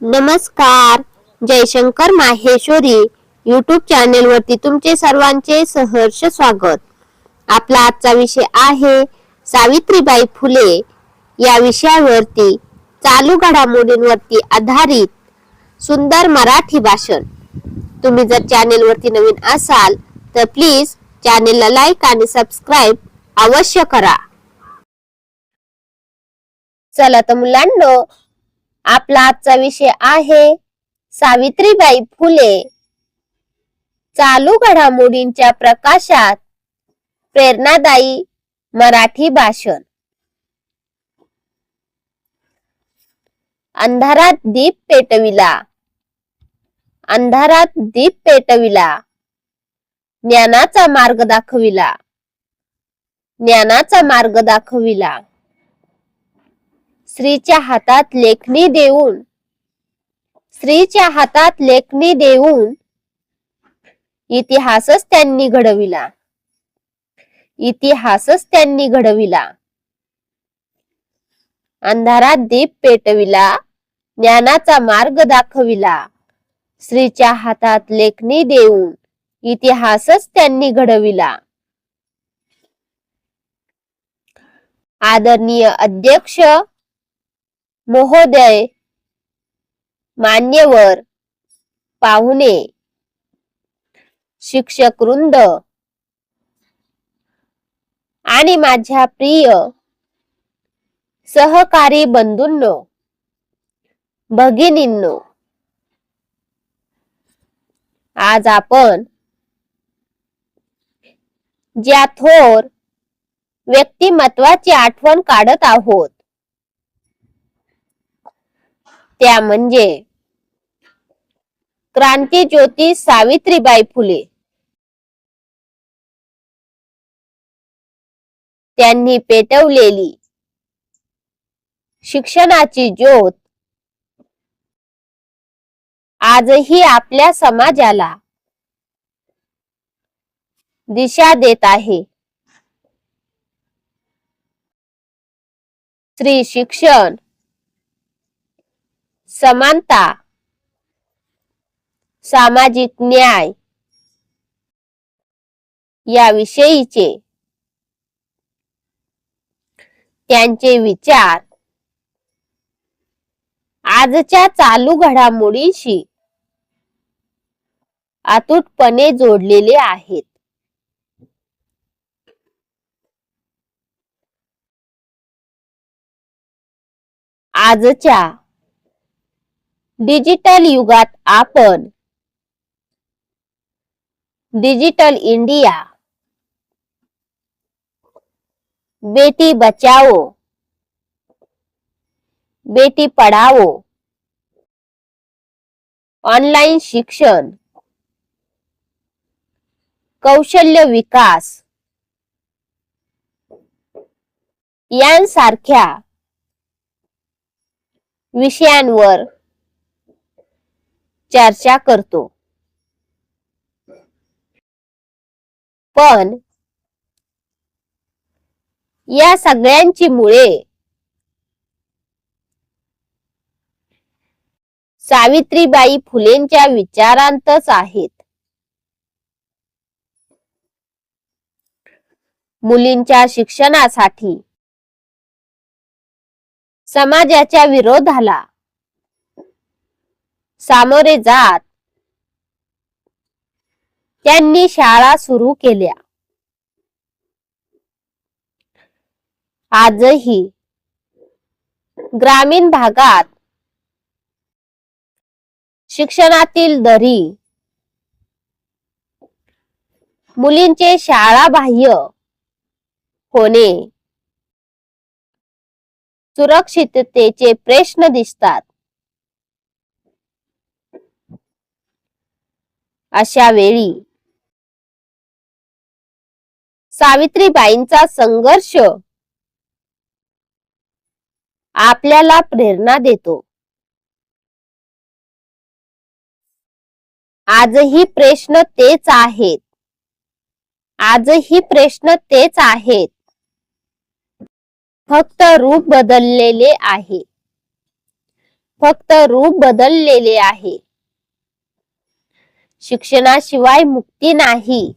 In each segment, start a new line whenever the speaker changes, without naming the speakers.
नमस्कार. Jaishankar Maheshwari YouTube channel वरती तुमचे सर्वांचे सहर्ष स्वागत. आपला आजचा विषय आहे सावित्रीबाई फुले. या विषयावरती चालू घडामोडींवरती आधारित सुंदर मराठी भाषण. तुम्ही जर चॅनेल वरती नवीन असाल तर प्लीज चॅनेलला लाईक आणि सबस्क्राईब अवश्य करा. चला तर मुलांनो आपला आजचा विषय आहे सावित्रीबाई फुले. चालू घडामोडींच्या प्रकाशात प्रेरणादायी मराठी भाषण. अंधारात दीप पेटविला. अंधारात दीप पेटविला. ज्ञानाचा मार्ग दाखविला. ज्ञानाचा मार्ग दाखविला. स्त्रीच्या हातात लेखणी देऊन स्त्रीच्या हातात लेखणी देऊन इतिहासच त्यांनी घडविला. इतिहासच त्यांनी घडविला. अंधारात दीप पेटविला ज्ञानाचा मार्ग दाखविला. स्त्रीच्या हातात लेखणी देऊन इतिहासच त्यांनी घडविला. आदरणीय अध्यक्ष महोदय मान्यवर पाहुणे शिक्षक वृंद आणि माझ्या प्रिय सहकारी बंधूंनो भगिनींनो आज आपण ज्या थोर व्यक्तिमत्वाची आठवण काढत आहोत. त्या म्हणजे क्रांती ज्योती सावित्रीबाई फुले. त्यांनी पेटवलेली शिक्षणाची ज्योत आजही आपल्या समाजाला दिशा देत आहे. स्त्री शिक्षण समानता सामाजिक न्याय याविषयीचे त्यांचे विचार. आजच्या चालू घडामोडींशी अतूटपणे जोडलेले आहेत. आजच्या डिजिटल युगात आपण डिजिटल इंडिया बेटी बचाओ बेटी पढाओ ऑनलाईन शिक्षण कौशल्य विकास यांसारख्या विषयांवर चर्चा करतो. पण या सगळ्यांची मुळे सावित्रीबाई फुलेंच्या विचारांतच आहेत. मुलींच्या शिक्षणासाठी समाजाच्या विरोधाला सामोरे जात. त्यांनी शाळा सुरू केल्या. आजही ग्रामीण भागात शिक्षणातील दरी मुलींचे शाळाबाह्य होणे सुरक्षिततेचे प्रश्न दिसतात. अशा वेळी सावित्रीबाईंचा संघर्ष आपल्याला प्रेरणा देतो. आजही प्रश्न तेच आहेत. आजही प्रश्न तेच आहेत. फक्त रूप बदललेले आहे. फक्त रूप बदललेले आहे. शिक्षणाशिवाय मुक्ती नाही.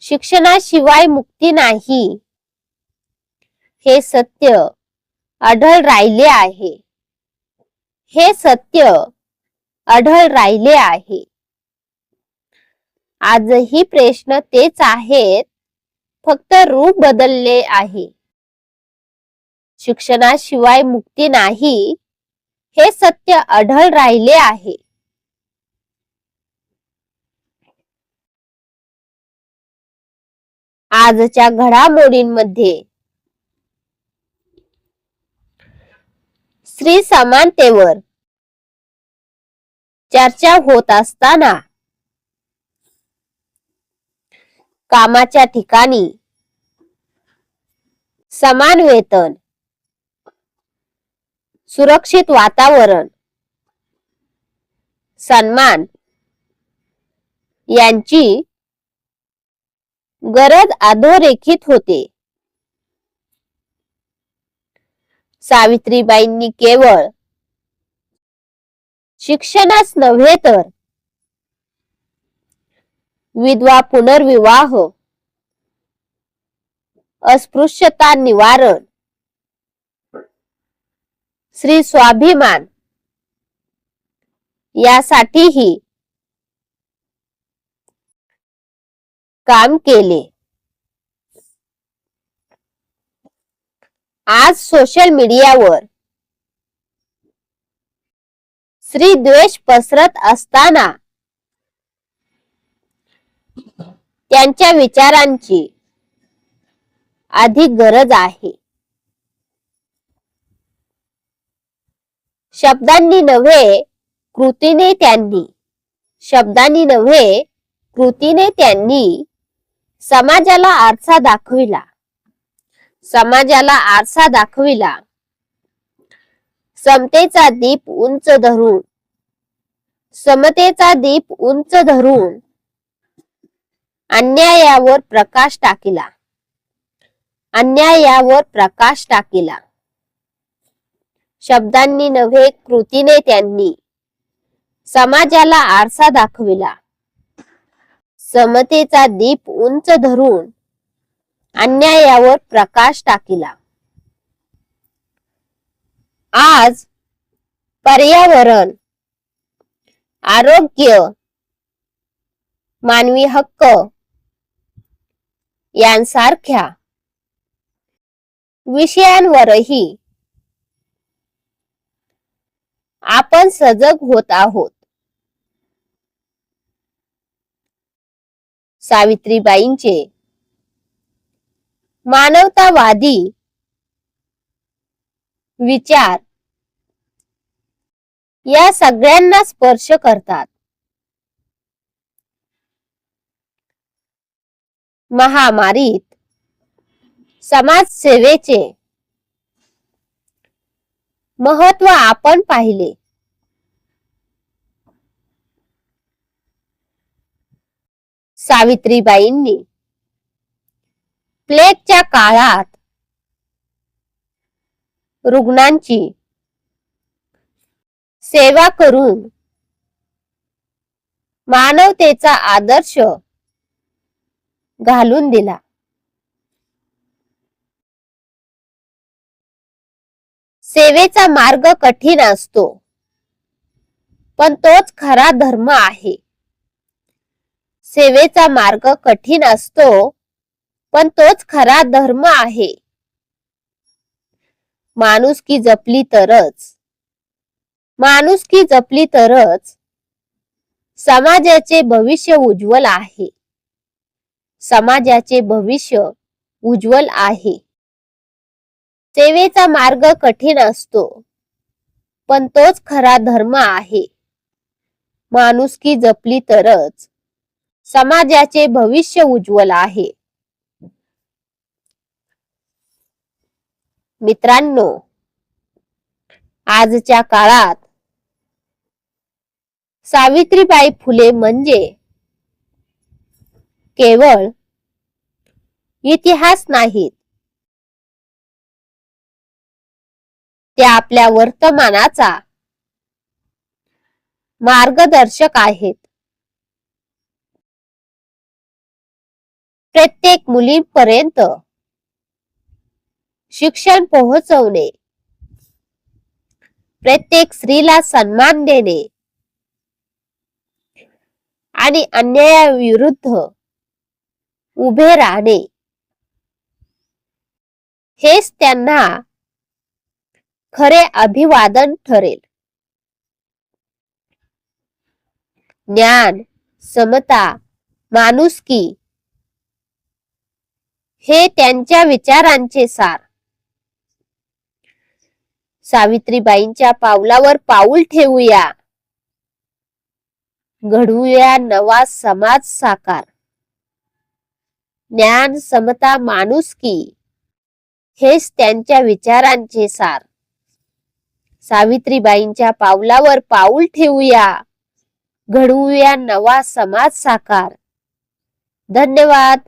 शिक्षणाशिवाय मुक्ती नाही. हे सत्य आढळ राहिले आहे. हे सत्य आढळ राहिले आहे. आजही प्रश्न तेच आहेत फक्त रूप बदलले आहे. शिक्षणाशिवाय मुक्ती नाही हे सत्य आढळ राहिले आहे. आजच्या घडामोडींमध्ये. स्त्री समानतेवर चर्चा होत असताना कामाच्या ठिकाणी समान वेतन सुरक्षित वातावरण सन्मान यांची गरज अधोरेखित होते. सावित्रीबाईंनी केवळ शिक्षणास नव्हे तर विधवा पुनर्विवाह अस्पृश्यता निवारण श्री स्वाभिमान यासाठीही काम केले. आज सोशल मीडियावर श्री द्वेष पसरत असताना त्यांच्या विचारांची अधिक गरज आहे. शब्दांनी नव्हे कृतीने त्यांनी. शब्दांनी नव्हे कृतीने त्यांनी समाजाला आरसा दाखविला. समाजाला आरसा दाखविला. समतेचा दीप उंच धरून. समतेचा दीप उंच धरून. अन्यायावर प्रकाश टाकिला. अन्यायावर प्रकाश टाकिला. शब्दांनी नव्हे कृतीने त्यांनी समाजाला आरसा दाखविला. समतेचा दीप उंच धरून अन्यायावर प्रकाश टाकिला. आज पर्यावरण आरोग्य मानवी हक्क यांसारख्या विषयांवरही आपण सजग होत आहोत. सावित्रीबाईंचे. मानवतावादी विचार या सगळ्यांना स्पर्श करतात. महामारीत समाजसेवेचे महत्त्व आपण पाहिले. सावित्रीबाईंनी. प्लेगच्या काळात रुग्णांची सेवा करून मानवतेचा आदर्श घालून दिला. सेवेचा मार्ग कठीण असतो पण तोच खरा धर्म आहे. सेवेचा मार्ग कठीण असतो पण तोच खरा धर्म आहे. माणूस की जपली तरच. माणुसकी जपली तरच समाजाचे भविष्य उज्ज्वल आहे. समाजाचे भविष्य उज्ज्वल आहे. सेवेचा मार्ग कठीण असतो पण तोच खरा धर्म आहे. माणुसकी जपली तरच समाजाचे भविष्य उज्ज्वल आहे. मित्रांनो आजच्या काळात सावित्रीबाई फुले म्हणजे केवळ इतिहास नाहीत त्या आपल्या वर्तमानाचा मार्गदर्शक आहेत. प्रत्येक मुलीपर्यंत शिक्षण पोहोचवणे प्रत्येक स्त्रीला सन्मान देणे आणि अन्यायाविरुद्ध उभे राहणे. हेच त्यांना खरे अभिवादन ठरेल. ज्ञान समता माणुसकी हे त्यांच्या विचारांचे सार. सावित्रीबाईंच्या पावलावर पाऊल ठेवूया. घडवूया नवा समाज साकार. ज्ञान समता माणुसकी हेच त्यांच्या विचारांचे सार. सावित्रीबाईंच्या पावलावर पाऊल ठेवूया. घडवूया नवा समाज साकार. धन्यवाद.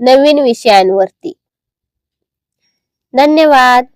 नवीन विषयांवरती. धन्यवाद.